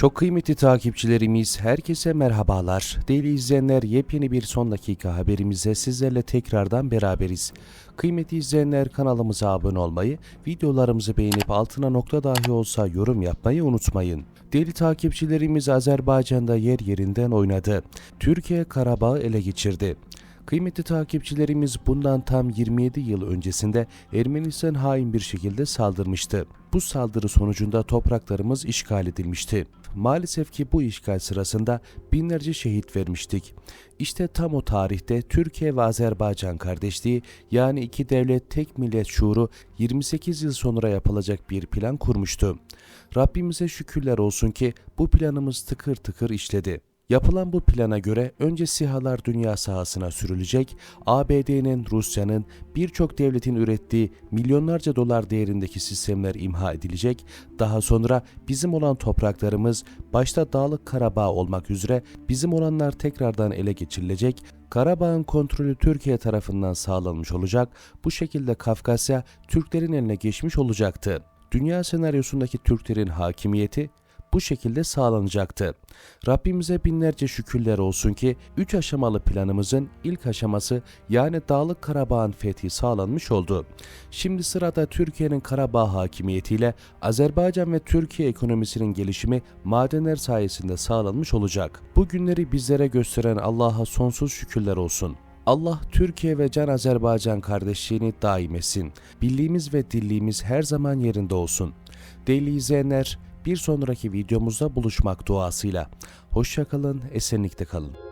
Çok kıymetli takipçilerimiz, herkese merhabalar. Değerli izleyenler, yepyeni bir son dakika haberimize sizlerle tekrardan beraberiz. Kıymetli izleyenler kanalımıza abone olmayı, videolarımızı beğenip altına nokta dahi olsa yorum yapmayı unutmayın. Değerli takipçilerimiz Azerbaycan'da yer yerinden oynadı. Türkiye Karabağ'ı ele geçirdi. Kıymetli takipçilerimiz bundan tam 27 yıl öncesinde Ermenistan hain bir şekilde saldırmıştı. Bu saldırı sonucunda topraklarımız işgal edilmişti. Maalesef ki bu işgal sırasında binlerce şehit vermiştik. İşte tam o tarihte Türkiye ve Azerbaycan kardeşliği yani iki devlet tek millet şuuru 28 yıl sonra yapılacak bir plan kurmuştu. Rabbimize şükürler olsun ki bu planımız tıkır tıkır işledi. Yapılan bu plana göre önce SİHA'lar dünya sahasına sürülecek, ABD'nin, Rusya'nın birçok devletin ürettiği milyonlarca dolar değerindeki sistemler imha edilecek, daha sonra bizim olan topraklarımız başta Dağlık Karabağ olmak üzere bizim olanlar tekrardan ele geçirilecek, Karabağ'ın kontrolü Türkiye tarafından sağlanmış olacak, bu şekilde Kafkasya Türklerin eline geçmiş olacaktı. Dünya senaryosundaki Türklerin hakimiyeti bu şekilde sağlanacaktı. Rabbimize binlerce şükürler olsun ki 3 aşamalı planımızın ilk aşaması yani Dağlık Karabağ'ın fethi sağlanmış oldu. Şimdi sırada Türkiye'nin Karabağ hakimiyetiyle Azerbaycan ve Türkiye ekonomisinin gelişimi madenler sayesinde sağlanmış olacak. Bu günleri bizlere gösteren Allah'a sonsuz şükürler olsun. Allah Türkiye ve Can Azerbaycan kardeşliğini daim etsin. Birliğimiz ve dirliğimiz her zaman yerinde olsun. Değerli izleyenler, bir sonraki videomuzda buluşmak duasıyla. Hoşçakalın, esenlikte kalın.